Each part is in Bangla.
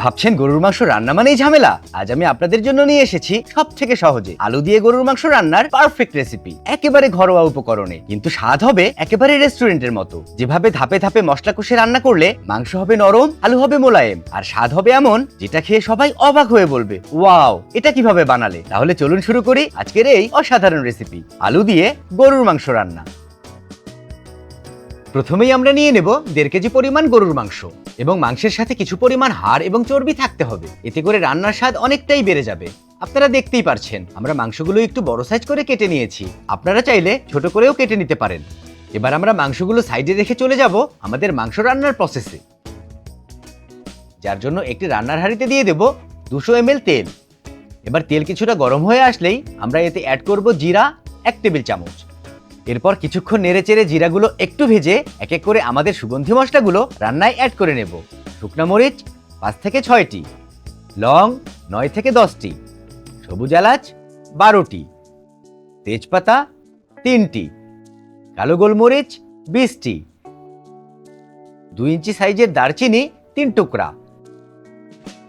ভাবছেন গরুর মাংস রান্না মানেই ঝামেলা। আজ আমি আপনাদের জন্য নিয়ে এসেছি সব থেকে সহজে। আলু দিয়ে গরুর মাংস রান্নার পারফেক্ট রেসিপি একেবারে ঘরোয়া উপকরণে। কিন্তু স্বাদ হবে একেবারে রেস্টুরেন্টের মতো। যেভাবে ধাপে ধাপে মশলা কষে রান্না করলে মাংস হবে নরম, আলু হবে মোলায়েম। আর স্বাদ হবে এমন যেটা খেয়ে সবাই অবাক হয়ে বলবে, ওয়াও, এটা কীভাবে বানালে? তাহলে চলুন শুরু করি আজকের এই অসাধারণ রেসিপি আলু দিয়ে গরুর মাংস রান্না। প্রথমেই আমরা নিয়ে নেব দেড় কেজি পরিমাণ গরুর মাংস। এবং মাংসের সাথে কিছু পরিমাণ হাড় এবং চর্বি থাকতে হবে। এতে করে রান্নার স্বাদ অনেকটাই বেড়ে যাবে। আপনারা দেখতেই পারছেন, আমরা মাংসগুলো একটু বড় সাইজ করে কেটে নিয়েছি। আপনারা চাইলে ছোট করেও কেটে নিতে পারেন। এবার আমরা মাংসগুলো সাইডে রেখে চলে যাব আমাদের মাংস রান্নার প্রসেসে যার জন্য একটি রান্নার হাঁড়িতে দিয়ে দেব দুশো এম তেল। এবার তেল কিছুটা গরম হয়ে আসলেই আমরা এতে অ্যাড করব জিরা এক টেবিল চামচ। এরপর কিছুক্ষণ নেড়ে চেড়ে জিরাগুলো একটু ভেজে এক এক করে আমাদের সুগন্ধি মশলাগুলো রান্নায় অ্যাড করে নেব। শুকনা মরিচ, পাঁচ থেকে ছয়টি। লং, নয় থেকে দশটি। সবুজ এলাচ, বারোটি। তেজপাতা, তিনটি। কালো গোলমরিচ, বিশটি। দুই ইঞ্চি সাইজের দারচিনি, তিন টুকরা।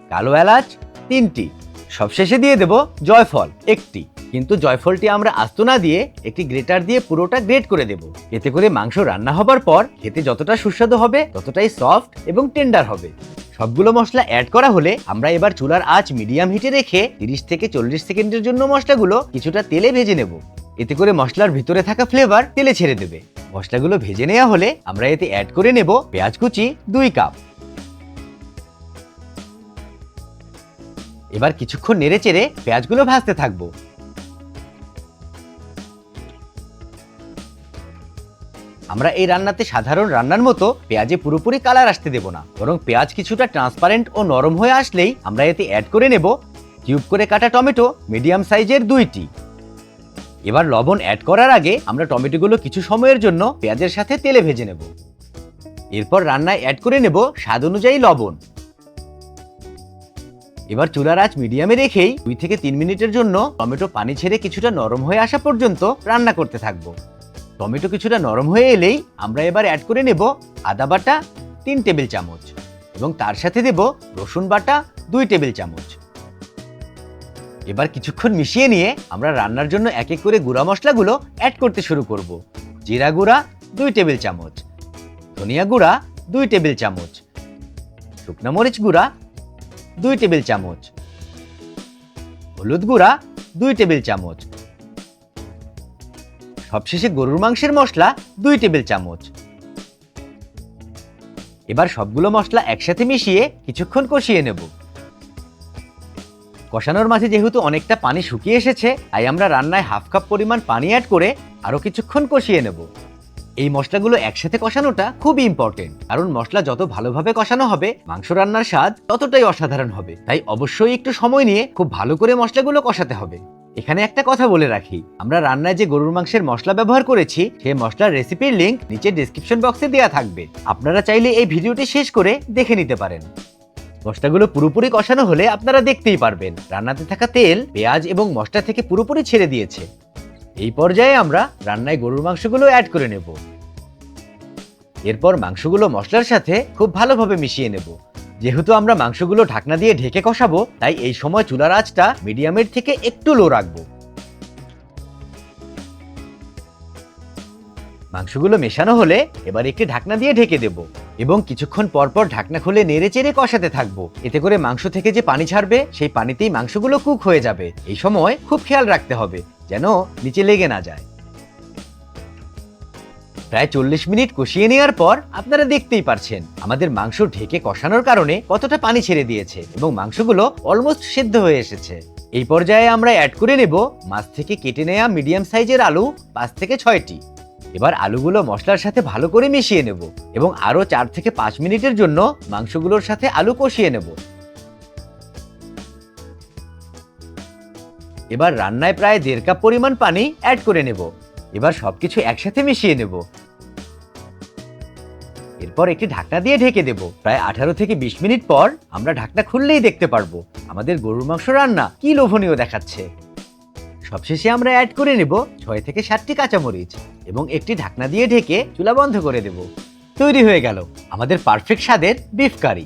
কালো এলাচ, তিনটি। সবশেষে দিয়ে দেব জয়ফল, একটি। কিন্তু জয়ফলটি আমরা আস্ত না দিয়ে একটি গ্রেটার দিয়ে পুরোটা গ্রেট করে দেব। এতে করে মাংস রান্না হবার পর খেতে যতটা সুস্বাদু হবে, ততটাই সফট এবং টেন্ডার হবে। সবগুলো মশলা অ্যাড করা হলে আমরা এবার চুলার আঁচ মিডিয়াম হিটে রেখে তিরিশ থেকে চল্লিশ সেকেন্ডের জন্য মশলাগুলো কিছুটা তেলে ভেজে নেব। এতে করে মশলার ভিতরে থাকা ফ্লেভার তেলে ছেড়ে দেবে। মশলাগুলো ভেজে নেওয়া হলে আমরা এতে অ্যাড করে নেব পেঁয়াজ কুচি দুই কাপ। এবার কিছুক্ষণ নেড়ে চেড়ে পেঁয়াজগুলো ভাজতে থাকব। আমরা এই রান্নাতে সাধারণ রান্নার মতো পেঁয়াজে পুরোপুরি কালার আসতে দেব না। বরং পেঁয়াজ কিছুটা ট্রান্সপারেন্ট ও নরম হয়ে আসলেই আমরা এতে অ্যাড করে নেব কিউব করে কাটা টমেটো মিডিয়াম সাইজের দুইটি। এবার লবণ অ্যাড করার আগে আমরা টমেটোগুলো কিছু সময়ের জন্য পেঁয়াজের সাথে তেলে ভেজে নেব। এরপর রান্নায় অ্যাড করে নেব স্বাদ অনুযায়ী লবণ। এবার চুলার আঁচ মিডিয়ামে রেখেই দুই থেকে তিন মিনিটের জন্য টমেটো পানি ছেড়ে কিছুটা নরম হয়ে আসা পর্যন্ত রান্না করতে থাকব। টমেটো কিছুটা নরম হয়ে এলেই আমরা এবার অ্যাড করে নেব আদা বাটা, তিন টেবিল চামচ এবং তার সাথে দেব রসুন বাটা, দুই টেবিল চামচ। এবার কিছুক্ষণ মিশিয়ে নিয়ে আমরা রান্নার জন্য এক এক করে গুঁড়া মশলাগুলো অ্যাড করতে শুরু করব। জিরা গুঁড়া, দুই টেবিল চামচ। ধনিয়া গুঁড়া, দুই টেবিল চামচ। শুকনো মরিচ গুঁড়া, দুই টেবিল চামচ। হলুদ গুঁড়া, দুই টেবিল চামচ। সবশেষে গরুর মাংসের মশলা দুই টেবিল চামচ। এবার সবগুলো মশলা একসাথে মিশিয়ে কিছুক্ষণ কষিয়ে নেব। কষানোর মাঝে যেহেতু অনেকটা পানি শুকিয়ে এসেছে, তাই আমরা রান্নায় হাফ কাপ পরিমাণ পানি অ্যাড করে আরও কিছুক্ষণ কষিয়ে নেব। এই মশলাগুলো একসাথে কষানোটা খুব ইম্পর্টেন্ট কারণ মশলা যত ভালোভাবে কষানো হবে, মাংস রান্নার স্বাদ ততটাই অসাধারণ হবে। তাই অবশ্যই একটু সময় নিয়ে খুব ভালো করে মশলাগুলো কষাতে হবে। এখানে একটা কথা বলে রাখি। আমরা রান্নায় যে গরুর মাংসের মশলা ব্যবহার করেছি সেই মশলার রেসিপির লিংক নিচে ডিসক্রিপশন বক্সে দেওয়া থাকবে। আপনারা চাইলে এই ভিডিওটি শেষ করে দেখে নিতে পারেন। মশলাগুলো পুরোপুরি কষানো হলে আপনারা দেখতেই পারবেন। রান্নাতে থাকা তেল, পেঁয়াজ এবং মশলা থেকে পুরোপুরি ছেড়ে দিয়েছে। এই পর্যায়ে আমরা রান্নায় গরুর মাংসগুলো অ্যাড করে নেব। এরপর মাংসগুলো মশলার সাথে খুব ভালোভাবে মিশিয়ে নেব। যেহেতু আমরা মাংসগুলো ঢাকনা দিয়ে ঢেকে কষাবো, তাই এই সময় চুলার আঁচটা মিডিয়ামের থেকে একটু লো রাখব। মাংসগুলো মেশানো হলে এবার একটি ঢাকনা দিয়ে ঢেকে দেব এবং কিছুক্ষণ পর পর ঢাকনা খুলে নেড়ে চেড়ে কষাতে থাকব। এতে করে মাংস থেকে যে পানি ছাড়বে, সেই পানিতেই মাংসগুলো কুক হয়ে যাবে। এই সময় খুব খেয়াল রাখতে হবে, যেন নিচে লেগে না যায়। প্রায় চল্লিশ মিনিট কষিয়ে নেওয়ার পর আপনারা দেখতেই পারছেন, আমাদের মাংস ঢেকে কষানোর কারণে কতটা পানি ছেড়ে দিয়েছে এবং মাংসগুলো অলমোস্ট সেদ্ধ হয়ে এসেছে। এই পর্যায়ে আমরা অ্যাড করে নেব মাছ থেকে কেটে নেওয়া মিডিয়াম সাইজের আলু পাঁচ থেকে ছয়টি। এবার আলুগুলো মশলার সাথে ভালো করে মিশিয়ে নেব এবং আরও চার থেকে পাঁচ মিনিটের জন্য মাংসগুলোর সাথে আলু কষিয়ে নেব। এবার রান্নায় প্রায় দেড় কাপ পরিমাণ পানি অ্যাড করে নেব। এবার সবকিছু একসাথে মিশিয়ে নেব। এরপর একটি ঢাকনা দিয়ে ঢেকে দেব। প্রায় আঠারো থেকে বিশ মিনিট পর আমরা ঢাকনা খুললেই দেখতে পারব আমাদের গরুর মাংস রান্না কি লোভনীয় দেখাচ্ছে। সবশেষে আমরা অ্যাড করে নেব ছয় থেকে সাতটি কাঁচামরিচ এবং একটি ঢাকনা দিয়ে ঢেকে চুলা বন্ধ করে দেব। তৈরি হয়ে গেল আমাদের পারফেক্ট স্বাদের বিফ কারি